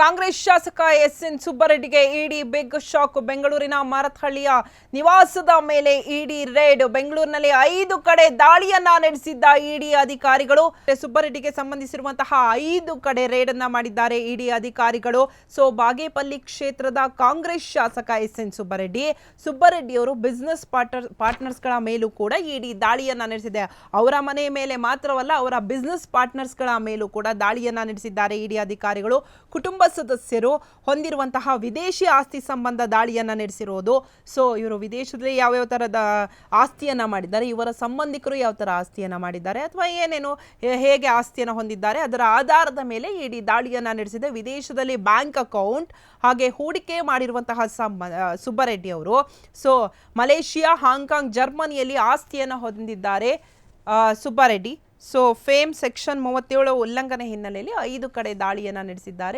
ಕಾಂಗ್ರೆಸ್ ಶಾಸಕ S N ಸುಬ್ಬರೆಡ್ಡಿಗೆ ED big shock, ಬೆಂಗಳೂರಿನ ಮಾರತ್ಹಳ್ಳಿಯ ನಿವಾಸದ ಮೇಲೆ ಇಡಿ ರೇಡ್, ಬೆಂಗಳೂರಿನಲ್ಲಿ ಐದು ಕಡೆ ದಾಳಿಯನ್ನ ನಡೆಸಿದ್ದ ಇಡಿ ಅಧಿಕಾರಿಗಳು, ಸುಬ್ಬರೆಡ್ಡಿಗೆ ಸಂಬಂಧಿಸಿರುವಂತಹ ಐದು ಕಡೆ ರೇಡ್ ಅನ್ನ ಮಾಡಿದ್ದಾರೆ ಇಡಿ ಅಧಿಕಾರಿಗಳು. ಸೊ, ಬಾಗೇಪಲ್ಲಿ ಕ್ಷೇತ್ರದ ಕಾಂಗ್ರೆಸ್ ಶಾಸಕ ಎಸ್ ಎನ್ ಸುಬ್ಬರೆಡ್ಡಿ ಸುಬ್ಬರೆಡ್ಡಿ ಅವರು ಬಿಸ್ನೆಸ್ ಪಾರ್ಟ್ನರ್, ಪಾರ್ಟ್ನರ್ಸ್ಗಳ ಮೇಲೂ ಕೂಡ ಇಡಿ ದಾಳಿಯನ್ನ ನಡೆಸಿದೆ. ಅವರ ಮನೆ ಮೇಲೆ ಮಾತ್ರವಲ್ಲ, ಅವರ ಬಿಸ್ನೆಸ್ ಪಾರ್ಟ್ನರ್ಸ್ಗಳ ಮೇಲೂ ಕೂಡ ದಾಳಿಯನ್ನ ನಡೆಸಿದ್ದಾರೆ ಇಡಿ ಅಧಿಕಾರಿಗಳು. ಕುಟುಂಬ ಸದಸ್ಯರು ಹೊಂದಿರುವಂತಹ ವಿದೇಶಿ ಆಸ್ತಿ ಸಂಬಂಧ ದಾಳಿಯನ್ನು ನಡೆಸಿರೋದು. ಸೊ ಇವರು ವಿದೇಶದಲ್ಲಿ ಯಾವ್ಯಾವ ಥರದ ಆಸ್ತಿಯನ್ನ ಮಾಡಿದ್ದಾರೆ ಇವರ ಸಂಬಂಧಿಕರು ಯಾವ ಥರ ಆಸ್ತಿಯನ್ನ ಮಾಡಿದ್ದಾರೆ ಅಥವಾ ಏನೇನು ಹೇಗೆ ಆಸ್ತಿಯನ್ನು ಹೊಂದಿದ್ದಾರೆ ಅದರ ಆಧಾರದ ಮೇಲೆ ಇಡೀ ದಾಳಿಯನ್ನು ನಡೆಸಿದೆ. ವಿದೇಶದಲ್ಲಿ ಬ್ಯಾಂಕ್ ಅಕೌಂಟ್ ಹಾಗೆ ಹೂಡಿಕೆ ಮಾಡಿರುವಂತಹ ಸಂಬ ಆ, ಸುಬ್ಬರೆಡ್ಡಿ ಅವರು. ಸೊ ಮಲೇಷಿಯಾ ಹಾಂಗ್ಕಾಂಗ್ ಜರ್ಮನಿಯಲ್ಲಿ ಆಸ್ತಿಯನ್ನು ಹೊಂದಿದ್ದಾರೆ ಸುಬ್ಬಾರೆಡ್ಡಿ. ಸೊ ಫೇಮ್ ಸೆಕ್ಷನ್ ಮೂವತ್ತೇಳು ಉಲ್ಲಂಘನೆ ಹಿನ್ನೆಲೆಯಲ್ಲಿ ಐದು ಕಡೆ ದಾಳಿಯನ್ನು ನಡೆಸಿದ್ದಾರೆ.